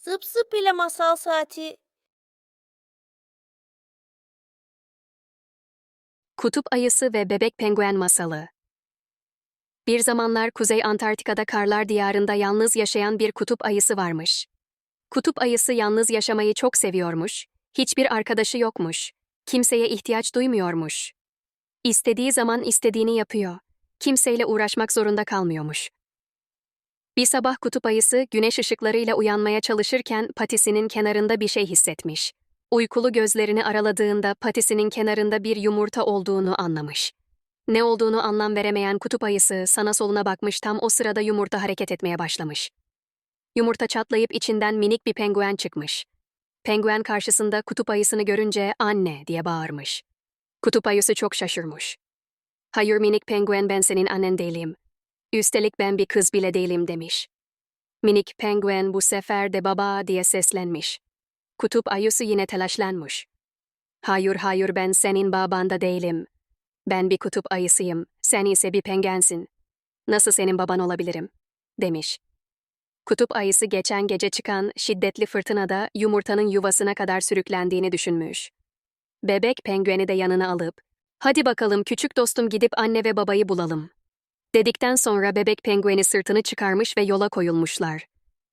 Zıp zıp ile masal saati. Kutup ayısı ve bebek penguen masalı. Bir zamanlar Kuzey Antarktika'da karlar diyarında yalnız yaşayan bir kutup ayısı varmış. Kutup ayısı yalnız yaşamayı çok seviyormuş, hiçbir arkadaşı yokmuş, kimseye ihtiyaç duymuyormuş. İstediği zaman istediğini yapıyor, kimseyle uğraşmak zorunda kalmıyormuş. Bir sabah kutup ayısı güneş ışıklarıyla uyanmaya çalışırken patisinin kenarında bir şey hissetmiş. Uykulu gözlerini araladığında patisinin kenarında bir yumurta olduğunu anlamış. Ne olduğunu anlam veremeyen kutup ayısı sana soluna bakmış tam o sırada yumurta hareket etmeye başlamış. Yumurta çatlayıp içinden minik bir penguen çıkmış. Penguen karşısında kutup ayısını görünce anne diye bağırmış. Kutup ayısı çok şaşırmış. Hayır minik penguen ben senin annen değilim. Üstelik ben bir kız bile değilim demiş. Minik penguen bu sefer de baba diye seslenmiş. Kutup ayısı yine telaşlanmış. Hayır hayır ben senin baban da değilim. Ben bir kutup ayısıyım, sen ise bir pengensin. Nasıl senin baban olabilirim? demiş. Kutup ayısı geçen gece çıkan şiddetli fırtınada yumurtanın yuvasına kadar sürüklendiğini düşünmüş. Bebek pengueni de yanına alıp, hadi bakalım küçük dostum gidip anne ve babayı bulalım. Dedikten sonra bebek pengueni sırtını çıkarmış ve yola koyulmuşlar.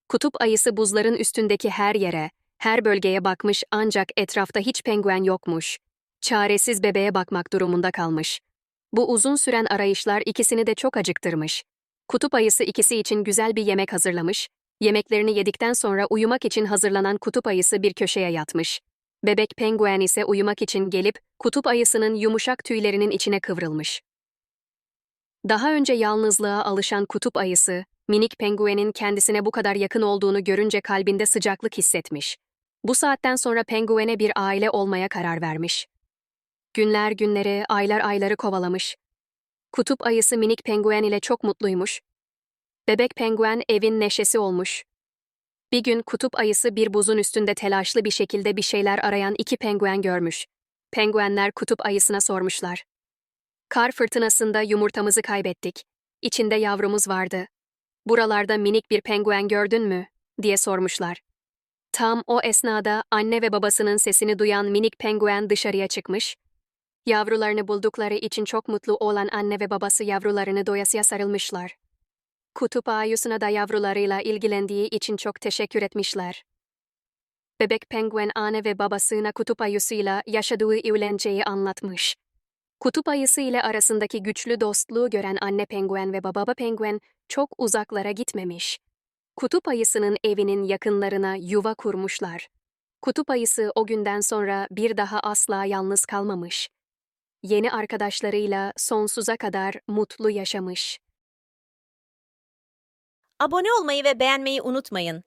Kutup ayısı buzların üstündeki her yere, her bölgeye bakmış ancak etrafta hiç penguen yokmuş. Çaresiz bebeğe bakmak durumunda kalmış. Bu uzun süren arayışlar ikisini de çok acıktırmış. Kutup ayısı ikisi için güzel bir yemek hazırlamış. Yemeklerini yedikten sonra uyumak için hazırlanan kutup ayısı bir köşeye yatmış. Bebek penguen ise uyumak için gelip kutup ayısının yumuşak tüylerinin içine kıvrılmış. Daha önce yalnızlığa alışan kutup ayısı, minik penguenin kendisine bu kadar yakın olduğunu görünce kalbinde sıcaklık hissetmiş. Bu saatten sonra penguene bir aile olmaya karar vermiş. Günler günleri, aylar ayları kovalamış. Kutup ayısı minik penguen ile çok mutluymuş. Bebek penguen evin neşesi olmuş. Bir gün kutup ayısı bir buzun üstünde telaşlı bir şekilde bir şeyler arayan iki penguen görmüş. Penguenler kutup ayısına sormuşlar. Kar fırtınasında yumurtamızı kaybettik. İçinde yavrumuz vardı. Buralarda minik bir penguen gördün mü? diye sormuşlar. Tam o esnada anne ve babasının sesini duyan minik penguen dışarıya çıkmış. Yavrularını buldukları için çok mutlu olan anne ve babası yavrularını doyasıya sarılmışlar. Kutup ayısına da yavrularıyla ilgilendiği için çok teşekkür etmişler. Bebek penguen anne ve babasına kutup ayısıyla yaşadığı eğlenceyi anlatmış. Kutup ayısı ile arasındaki güçlü dostluğu gören anne penguen ve baba penguen çok uzaklara gitmemiş. Kutup ayısının evinin yakınlarına yuva kurmuşlar. Kutup ayısı o günden sonra bir daha asla yalnız kalmamış. Yeni arkadaşlarıyla sonsuza kadar mutlu yaşamış. Abone olmayı ve beğenmeyi unutmayın.